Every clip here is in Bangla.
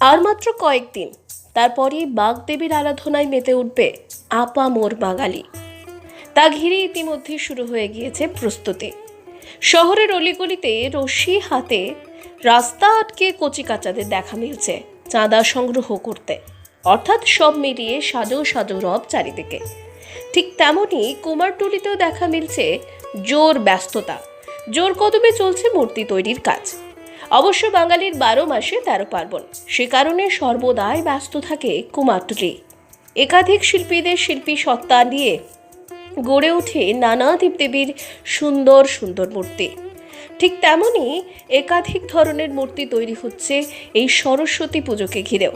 আর মাত্র কয়েকদিন। তারপরই বাগদেবীর আরাধনায় মেতে উঠবে আপা মোর বাঙালি। তা ঘিরে ইতিমধ্যে শুরু হয়ে গিয়েছে প্রস্তুতি। শহরের অলিগলিতে রশি হাতে রাস্তা আটকে কচিকাচাদের দেখা মিলছে চাঁদা সংগ্রহ করতে। অর্থাৎ সব মিলিয়ে সাজো সাজো রব চারিদিকে। ঠিক তেমনই কুমারটুলিতেও দেখা মিলছে জোর ব্যস্ততা। জোর কদমে চলছে মূর্তি তৈরির কাজ। অবশ্য বাঙালির বারো মাসে তেরো পার্বণ। সে কারণে সর্বদাই ব্যস্ত থাকে কুমারটুলি একাধিক শিল্পীদের শিল্পী সত্তা নিয়ে গড়ে ওঠে নানা দেবদেবীর সুন্দর সুন্দর মূর্তি। ঠিক তেমনই একাধিক ধরনের মূর্তি তৈরি হচ্ছে এই সরস্বতী পুজোকে ঘিরেও।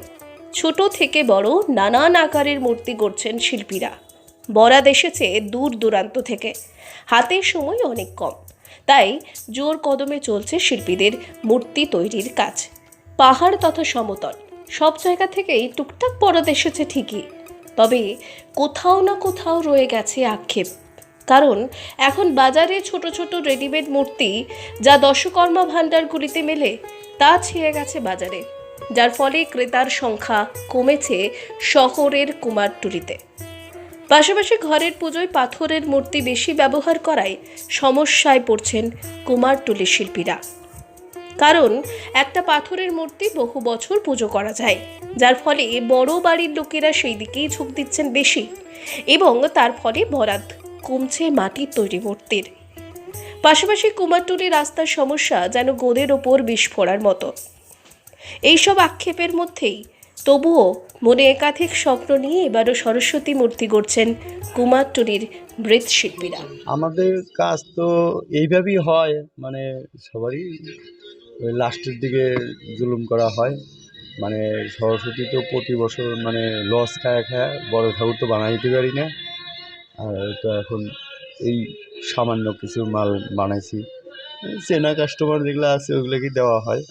ছোট থেকে বড় নানান আকারের মূর্তি গড়ছেন শিল্পীরা। বরাদ এসেছে দূর দূরান্ত থেকে। হাতের সময় অনেক কম। তাই জোর কদমে চলছে শিল্পীদের মূর্তি তৈরির কাজ। পাহাড় তথা সমতল, সব জায়গা থেকেই টুকটাক বরাদ এসেছে ঠিকই। তবে কোথাও না কোথাও রয়ে গেছে আক্ষেপ। কারণ এখন বাজারে ছোট ছোট রেডিমেড মূর্তি যা দশকর্মা ভাণ্ডারগুলিতে মেলে, তা ছেয়ে গেছে বাজারে, যার ফলে ক্রেতার সংখ্যা কমেছে শহরের কুমারটুলিতে। পাশাপাশি ঘরের পুজোয় পাথরের মূর্তি বেশি ব্যবহার করায় সমস্যায় পড়ছেন কুমারটুলির শিল্পীরা। কারণ একটা পাথরের মূর্তি বহু বছর পুজো করা যায়, যার ফলে বড় বাড়ির লোকেরা সেই দিকেই ঝোঁক দিচ্ছেন বেশি এবং তার ফলে বরাত কমছে মাটির তৈরি মূর্তির। পাশাপাশি কুমারটুলি রাস্তার সমস্যা যেন গোদের ওপর বিস্ফোরার মতো। এইসব আক্ষেপের মধ্যেই তবুও মনে একাধিক স্বপ্ন নিয়ে এবারও সরস্বতী মূর্তি গড়ছেন কুমারটুলির মৃৎশিল্পীরা। আমাদের কাজ তো এইভাবেই হয় মানে সবারই লাস্টের দিকে জুলুম করা হয়। মানে সরস্বতী তো প্রতি বছর মানে লস খায় খায়, বড় ঠাকুর তো বানাইতে পারি না। আর তো এখন এই সামান্য কিছু মাল বানাইছি। চেনা কাস্টমার যেগুলো আছে ওগুলোকে দেওয়া হয়।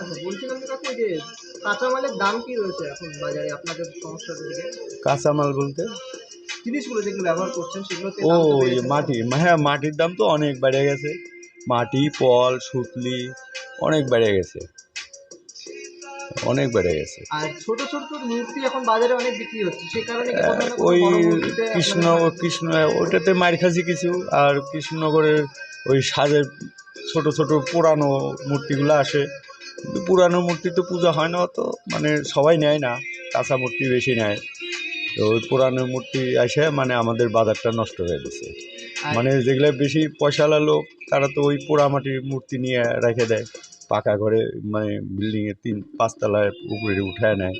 আচ্ছা বলছিলাম যে কাকু যে কাঁচামালের দাম কি রয়েছে এখন বাজারে আপনাদের সমস্যার দিকে কাঁচামাল বলতে? জিনিসগুলো যেগুলো ব্যবহার করছেন সেগুলোতে ও দাম তো বেড়েছে। মাটি হ্যাঁ মাটির দাম তো অনেক বেড়ে গেছে। মাটি পল সুতলি অনেক বেড়ে গেছে। অনেক বেড়ে গেছে। আর ছোট ছোট মূর্তি এখন বাজারে অনেক বিক্রি হচ্ছে কারণে ওই কৃষ্ণ কৃষ্ণ ওইটাতে মার খাসি কিছু আর কৃষ্ণনগরের ওই সাজের ছোট ছোট পুরানো মূর্তিগুলো আসে। কিন্তু পুরানো মূর্তি তো পূজা হয় না অত। মানে সবাই নেয় না কাঁচা মূর্তি বেশি নেয়। তো ওই পুরানো মূর্তি আসে মানে আমাদের বাজারটা নষ্ট হয়ে গেছে। মানে যেগুলো বেশি পয়সাওয়ালা লোক তারা তো ওই পোড়ামাটির মূর্তি নিয়ে রেখে দেয়। পাকা ঘরে মানে বিল্ডিংয়ের তিন পাঁচতলায় উপরে উঠায় নেয়।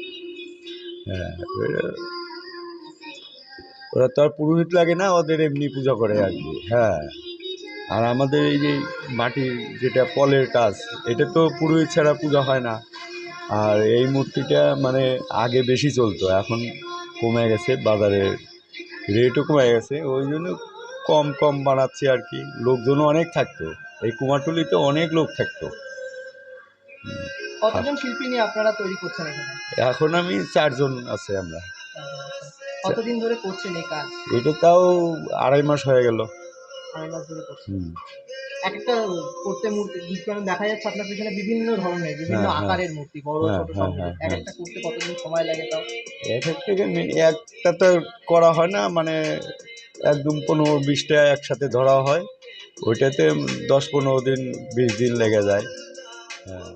হ্যাঁ ওরা তো আর পুরোহিত লাগে না ওদের এমনি পূজা করে আর কি। হ্যাঁ। আর আমাদের এই যে মাটির যেটা পলের কাজ এটা তো পুরোহিত ছাড়া পূজা হয় না। আর এই মূর্তিটা মানে আগে বেশি চলতো এখন কমে গেছে বাজারে রেটও কমে গেছে ওই জন্য কম কম বানাচ্ছি আর কি। লোকজনও অনেক থাকতো এই কুমারটুলিতে অনেক লোক থাকতো। কতজন শিল্পী নিয়ে আপনারা তৈরি করছেন এখানে? এখন আমি চারজন আছে আমরা। কতদিন ধরে করছেন এই কাজ? এটা তাও আড়াই মাস হয়ে গেল। আড়াই মাস ধরে করছেন এক একটা করতে মূর্তি কারণ দেখা যাচ্ছে আপনার পিছনে বিভিন্ন ধরনের বিভিন্ন হ্যাঁ, হ্যাঁ। আকারের মূর্তি বড় হ্যাঁ, ছোট সব এক। একটা করতে কতদিন সময় লাগে তাও? এক থেকে একটা তো করা হয় না মানে একদম পনেরো বিশটা একসাথে ধরা হয়। ওইটাতে দশ পনেরো দিন বিশ দিন লেগে যায়। হ্যাঁ।